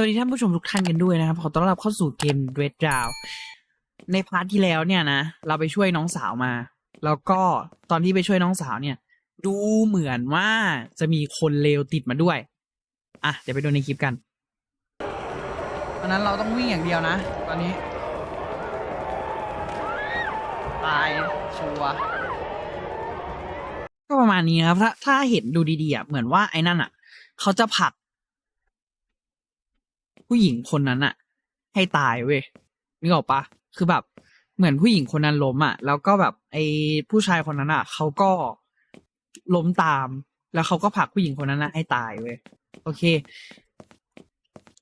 วัสดีท่านผู้ชมทุกท่านกันด้วยนะครับ ขอต้อนรับเข้าสู่เกม Red d o w n ในพาร์ทที่แล้วเนี่ยนะ เราไปช่วยน้องสาวมา แล้วก็ตอนที่ไปช่วยน้องสาวเนี่ย ดูเหมือนว่าจะมีคนเลวติดมาด้วย อะ เดี๋ยวไปดูในคลิปกันตอนนั้นเราต้องวิ่งอย่างเดียวนะ ตอนนี้ ตายชัวร์ก็ประมาณนี้ครับถ้าถ้าเห็นดูดีๆอะเหมือนว่าไอ้นั่นอะ เขาจะผลัก ผู้หญิงคนนั้นอะให้ตายเว้ยนึกออกปะคือแบบ เหมือนผู้หญิงคนนั้นล้มอะแล้วก็แบบไอ้ผู้ชายคนนั้นอะเขาก็ล้มตาม แล้วเขาก็ผลักผู้หญิงคนนั้นอะให้ตายเว้ยโอเค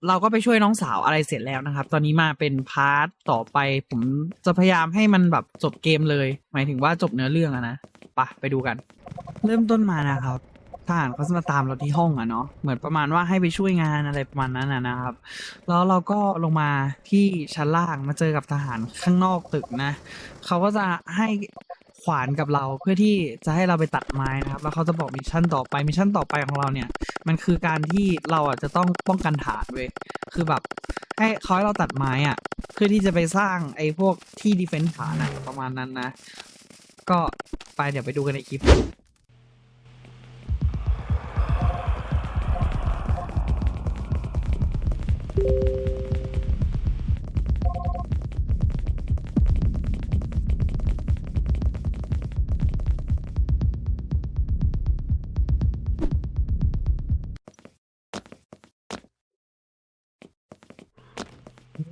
เราก็ไปช่วยน้องสาวอะไรเสร็จแล้วนะครับ ตอนนี้มาเป็นพาร์ทต่อไป ผมจะพยายามให้มันแบบจบเกมเลย หมายถึงว่าจบเนื้อเรื่องอะนะปะไปดูกัน เริ่มต้นมานะครับ ทหารเขาจะมาตามเราที่ห้องอะเนาะเหมือนประมาณว่าให้ไปช่วยงานอะไรประมาณนั้นอะนะครับ แล้วเราก็ลงมาที่ชั้นล่างมาเจอกับทหารข้างนอกตึกนะเขาก็จะให้ขวานกับเราเพื่อที่จะให้เราไปตัดไม้นะครับ แล้วเขาจะบอกมิชชั่นต่อไปมิชชั่นต่อไปของเราเนี่ย มันคือการที่เราอะจะต้องป้องกันฐานเว้ยคือแบบให้เขาให้เราตัดไม้อะเพื่อที่จะไปสร้างไอ้พวกที่ดีเฟนส์ฐานอะประมาณนั้นนะ ก็ไปเดี๋ยวไปดูกันในคลิป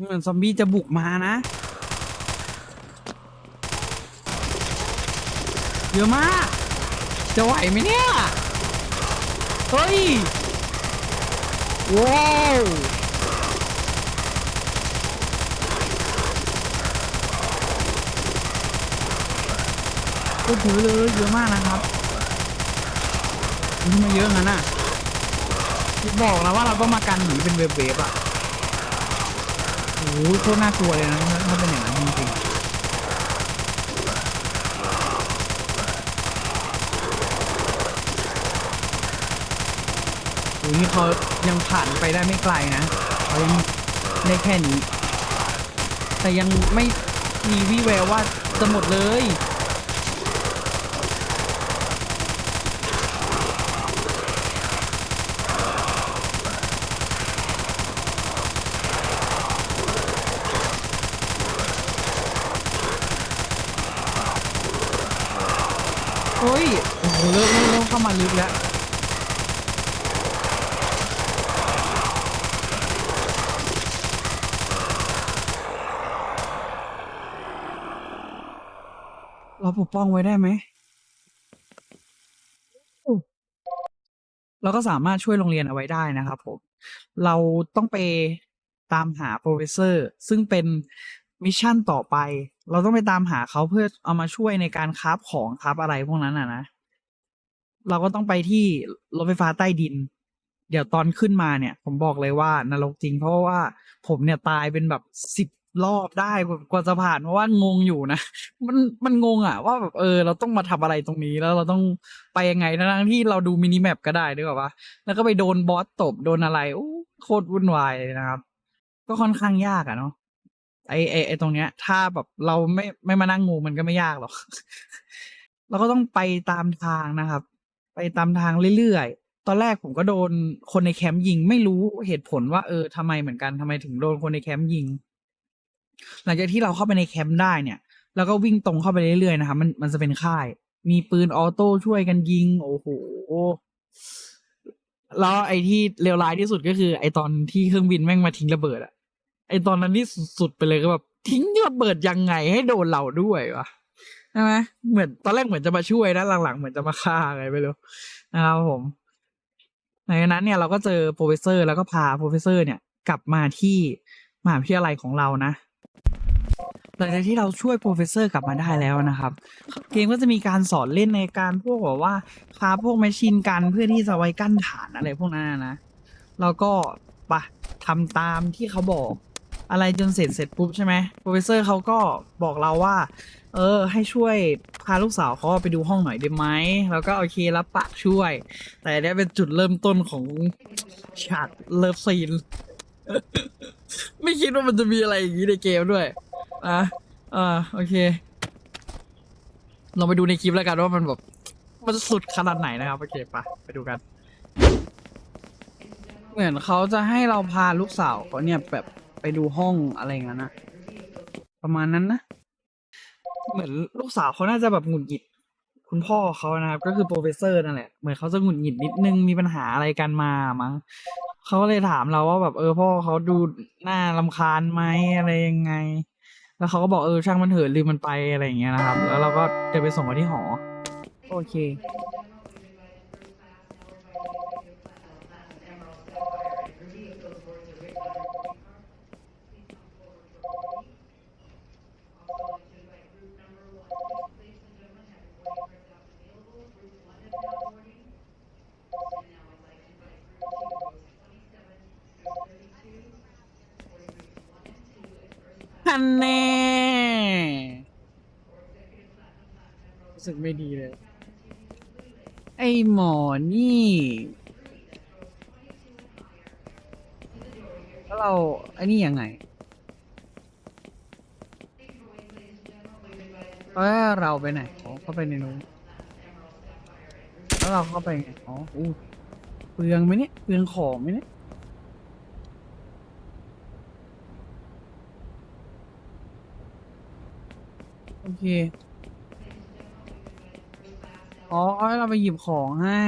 เหมือนซอมบี้จะบุกมานะ เยอะมาก จะไหวไหมเนี่ย เฮ้ย ว้าวโอ้โหเยอะเลยเยอะมากนะครับมันมาเยอะงั้นอะบอกแล้วว่าเราต้องมากันหนีเป็นเวฟๆอะ โอ้โหโคตรน่ากลัวเลยนะถ้าเป็นอย่างนั้นจริงๆโอ้ยนี่เขายังผ่านไปได้ไม่ไกลนะเขายังได้แค่นี้ แต่ยังไม่มีวี่แววว่าจะหมดเลย เฮ้ย โอ้โหเริ่ม เริ่มเริ่มเข้ามาลึกแล้วเราปกป้องไว้ได้ไหมโอ้เราก็สามารถช่วยโรงเรียนเอาไว้ได้นะครับผม เราต้องไปตามหาโปรเฟสเซอร์ ซึ่งเป็นมิชชั่นต่อไป เราต้องไปตามหาเขาเพื่อเอามาช่วยในการคราฟของคราฟอะไรพวกนั้นอะนะ เราก็ต้องไปที่รถไฟฟ้าใต้ดิน เดี๋ยวตอนขึ้นมาเนี่ย ผมบอกเลยว่านรกจริง เพราะว่าผมเนี่ยตายเป็นแบบสิบรอบได้กว่าจะผ่านเพราะว่างงอยู่นะมันมันงงอะ ว่าแบบเออ เราต้องมาทำอะไรตรงนี้แล้วเราต้องไปยังไงทั้งที่เราดูมินิแมปก็ได้ด้วยป่ะแล้วก็ไปโดนบอสตบโดนอะไรโอ้โคตรวุ่นวายเลยนะครับ ก็ค่อนข้างยากอะเนาะไอไอไอตรงเนี้ย ถ้าแบบเราไม่ไม่มานั่งงูมันก็ไม่ยากหรอกเราก็ต้องไปตามทางนะครับ ไปตามทางเรื่อยๆ ตอนแรกผมก็โดนคนในแคมป์ยิง ไม่รู้เหตุผลว่าเออทำไมเหมือนกันทำไมถึงโดนคนในแคมป์ยิง หลังจากที่เราเข้าไปในแคมป์ได้เนี่ย แล้วก็วิ่งตรงเข้าไปเรื่อยๆนะครับมันมันจะเป็นค่าย มีปืนออโต้ช่วยกันยิง โอ้โหแล้วไอ้ที่เลวร้ายที่สุดก็คือ ไอ้ตอนที่เครื่องบินแม่งมาทิ้งระเบิดอะไอ้ตอนนั้นนี่สุดๆไปเลยก็แบบทิ้งระเบิดยังไงให้โดนเราด้วยวะ ใช่ไหมเหมือนตอนแรกเหมือนจะมาช่วยนะหลังๆ เหมือนจะมาฆ่าไงไม่รู้นะครับผมในนั้นเนี่ยเราก็เจอโปรเฟสเซอร์ แล้วก็พาโปรเฟสเซอร์ เนี่ย กลับมาที่มหาวิทยาลัยของเรานะหลังจากที่เราช่วยโปรเฟสเซอร์กลับมาได้แล้วนะครับ เกมก็จะมีการสอนเล่นในการพวกแบบว่าคาพวกแมชชีนกันเพื่อที่จะไว้กั้นฐานอะไรพวกนั้นนะแล้วก็ปะทำตามที่เขาบอก อะไรจนเสร็จเสร็จปุ๊บใช่ไหมโปรเฟสเซอร์เขาก็บอกเราว่า เออ ให้ช่วยพาลูกสาวเขาไปดูห้องหน่อยได้ไหมแล้วก็โอเครับปากช่วย แต่เนี่ยเป็นจุดเริ่มต้นของฉากเลิฟซีน ไม่คิดว่ามันจะมีอะไรอย่างนี้ในเกมด้วยอะอ่าโอเค เราไปดูในคลิปแล้วกันว่ามันแบบมันสุดขนาดไหนนะครับ โอเคปะไปดูกัน เหมือนเขาจะให้เราพาลูกสาวเขาเนี่ยแบบไปดูห้องอะไรอย่างนั้นนะประมาณนั้นนะ เหมือนลูกสาวเขาน่าจะแบบหงุดหงิด คุณพ่อเขานะครับ ก็คือโปรเฟสเซอร์นั่นแหละ เหมือนเขาจะหงุดหงิดนิดนึงมีปัญหาอะไรกันมามั้งเขาเลยถามเราว่าแบบเออพ่อเขาดูหน้าลำคาญไหมอะไรยังไง แล้วเขาก็บอกเออช่างมันเถอะลืมมันไปอะไรอย่างเงี้ยนะครับ แล้วเราก็จะไปส่งเขาที่หอ โอเค ฮันแน่รู้สึกไม่ดีเลย ไอหมอนี่ แล้วเราไอ้นี่ยังไงเออเราไปไหนอ๋อเข้าไปในนู้นแล้วเราเข้าไปไงอ๋ออู้เปลืองไหมเนี่ยเปลืองของไหมเนี่ย โอเค อ๋อให้เราไปหยิบของให้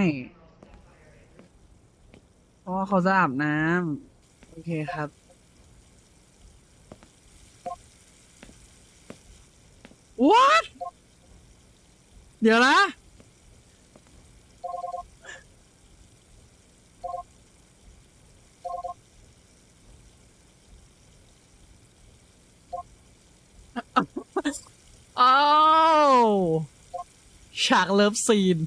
เพราะเขาจะอาบน้ำโอเคครับ What เดี๋ยวนะ อ้าว ฉากเลิฟซีน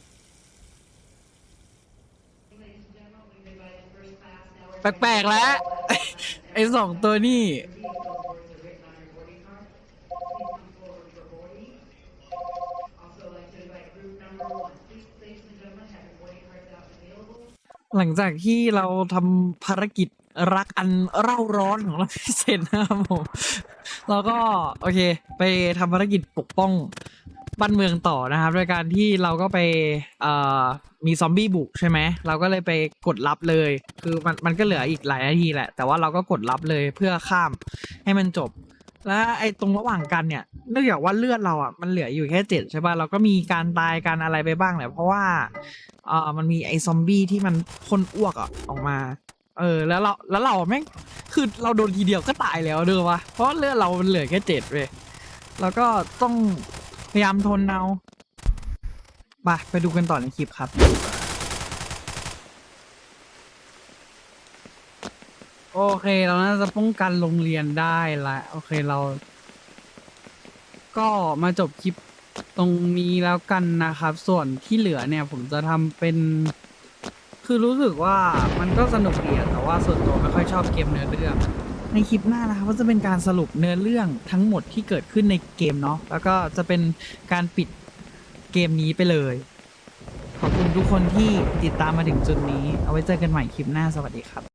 แปลกๆแล้ว ไอ้สองตัวนี่หลังจากที่เราทำภารกิจรักอันเร่าร้อนของเราเสร็จนะครับผม เราก็โอเค ไปทำภารกิจปกป้อง บ้านเมืองต่อนะครับ โดยการที่เราก็ไปเอ่อมีซอมบี้บุกใช่ไหมเราก็เลยไปกดรับเลย คือมันมันก็เหลืออีกหลายนาทีแหละ แต่ว่าเราก็กดรับเลยเพื่อข้ามให้มันจบ แล้วไอ้ตรงระหว่างกันเนี่ยเนื่องจากว่าเลือดเราอะมันเหลืออยู่แค่เจ็ดใช่ป่ะเราก็มีการตายการอะไรไปบ้างแหละเพราะว่าเอ่อมันมีไอ้ซอมบี้ที่มันพ่นอ้วกอะออกมา เออแล้วเราแล้วเราแม่งคือเราโดนทีเดียวก็ตายแล้วเด้อวะเพราะเลือดเรามันเหลือแค่เจ็ดเว้ยแล้วก็ต้อง พยายามทนเอาไปไปดูกันต่อในคลิปครับ โอเคเราน่าจะป้องกันโรงเรียนได้ละโอเคเรา ก็มาจบคลิปตรงนี้แล้วกันนะครับ ส่วนที่เหลือเนี่ยผมจะทำเป็น คือรู้สึกว่ามันก็สนุกดีอะแต่ว่าส่วนตัวไม่ค่อยชอบเกมเนื้อเรื่อง ในคลิปหน้านะครับก็จะเป็นการสรุปเนื้อเรื่องทั้งหมดที่เกิดขึ้นในเกมเนาะแล้วก็จะเป็นการปิดเกมนี้ไปเลย ขอบคุณทุกคนที่ติดตามมาถึงจุดนี้ เอาไว้เจอกันใหม่คลิปหน้าสวัสดีครับ